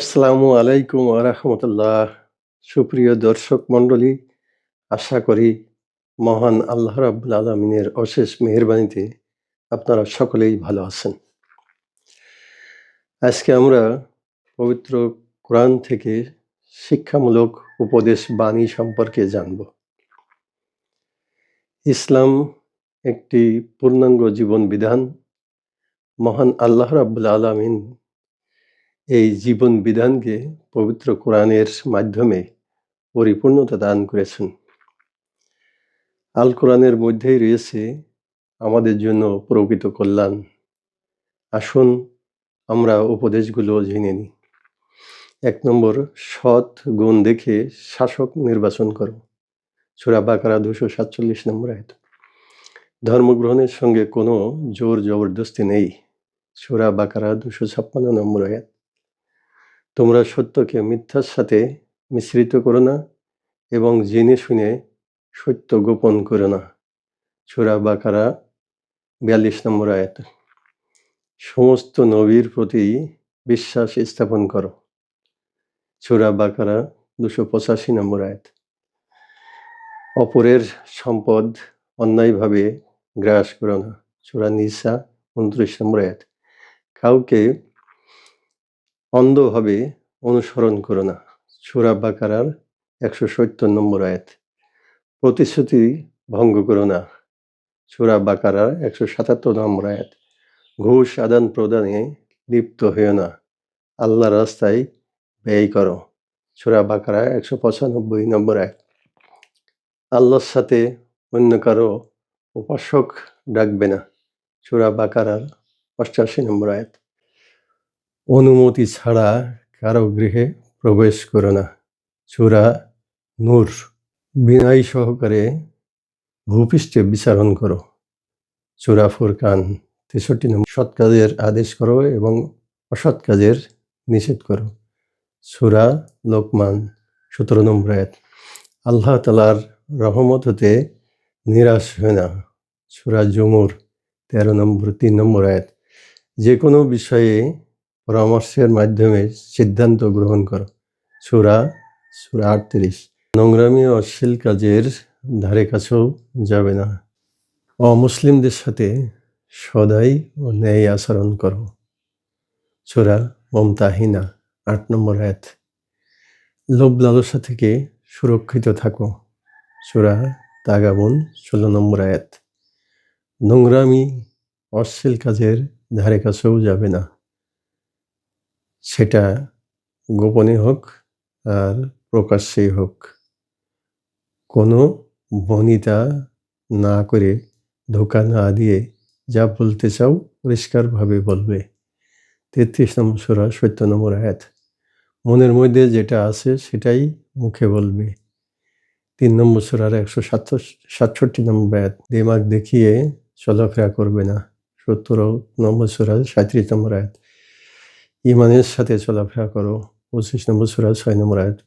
আসসালামু আলাইকুম আরহামতুল্লাহ সুপ্রিয় দর্শক মণ্ডলী, আশা করি মহান আল্লাহ রাব্বুল আলমিনের অশেষ মেহেরবানিতে আপনারা সকলেই ভালো আছেন। আজকে আমরা পবিত্র কোরআন থেকে শিক্ষামূলক উপদেশ বাণী সম্পর্কে জানব। ইসলাম একটি পূর্ণাঙ্গ জীবন বিধান। মহান আল্লাহ রাব্বুল আলমিন এই জীবন বিধানকে পবিত্র কোরআনের মাধ্যমে পরিপূর্ণতা দান করেছেন। আল কোরআনের মধ্যেই রয়েছে আমাদের জন্য প্রকৃত কল্যাণ। আসুন আমরা উপদেশগুলো জেনে নিই। এক নম্বর, সৎ গুণ দেখে শাসক নির্বাচন করো। সুরা বাকারা দুশো সাতচল্লিশ নম্বর আয়ত। ধর্মগ্রহণের সঙ্গে কোনো জোর জবরদস্তি নেই। সুরা বাকারা দুশো ছাপ্পান্ন নম্বর আয়াত। তোমরা সত্যকে মিথ্যার সাথে মিশ্রিত করো না এবং জেনে শুনে সত্য গোপন করো না। সুরা বাকারা বিয়াল্লিশ নম্বর আয়াত। সমস্ত নবীর প্রতি বিশ্বাস স্থাপন করো। সুরা বাকারা দুশো পঁচাশি নম্বর আয়াত। অপরের সম্পদ অন্যায়ভাবে গ্রাস করো না। সুরা নিসা উনত্রিশ নম্বর আয়াত। কাউকে অন্ধভাবে অনুসরণ করো না। সুরা বাকারার একশো সত্তর নম্বর আয়াত। প্রতিশ্রুতি ভঙ্গ করো না। সুরা বাকারার একশো সাতাত্তর নম্বর আয়াত। ঘুষ আদান প্রদানে লিপ্ত হইও না। আল্লাহ রাস্তায় ব্যয় করো। সুরা বাকারা একশো পঁচানব্বই নম্বর আয়াত। আল্লাহর সাথে অন্য কারও উপাসক ডাকবে না। সুরা বাকারার অষ্টাশি নম্বর আয়াত। অনুমতি ছাড়া কারও গৃহে প্রবেশ করো না। চূড়া নূর, বিনয় সহকারে ভূপৃষ্ঠে বিচারণ করো। চূড়া ফুরকান তেষট্টি নম্বর, সৎ কাজের আদেশ করো এবং অসৎ কাজের নিষেধ করো। সুরা লোকমান, সতেরো নম্বর আয়াত। আল্লাহ তালার রহমত হতে নিরাশ হয় না। সুরা জমুর, তেরো নম্বর, তিন নম্বর আয়াত। যে কোনো বিষয়ে পরামর্শের মাধ্যমে সিদ্ধান্ত গ্রহণ করো। সুরা সুরা আটত্রিশ। নোংরামি ও অশ্লীল কাজের ধারে কাছেও যাবে না। অমুসলিমদের সাথে সদাই ও ন্যায় আচরণ করো। সুরা মমতাহিনা, আট নম্বর আয়াত। লোভ লালসা থেকে সুরক্ষিত থাকো। সুরা তাগাবন, ষোলো নম্বর আয়াত। নোংরামি, অশ্লীল কাজের ধারে কাছেও যাবে না। সেটা গোপনে হোক আর প্রকাশ্যেই হোক। কোনো বনিতা না করে ধোকা না দিয়ে যা বলতে চাও পরিষ্কারভাবে বলবে। তেত্রিশ নম্বর সোরা সত্য নম্বর আয়াত। মনের মধ্যে যেটা আছে সেটাই মুখে বলবে। তিন নম্বর সোরার একশো সাতষট্টি নম্বর আয়াত। দিমাগ দেখিয়ে চলাফেরা করবে না। সত্তর নম্বর সুরার সাঁত্রিশ নম্বর আয়াত। ইমানের সাথে চলাফেরা করো। পঁচিশ নম্বর সুরা ছয় নম্বর আয়াত।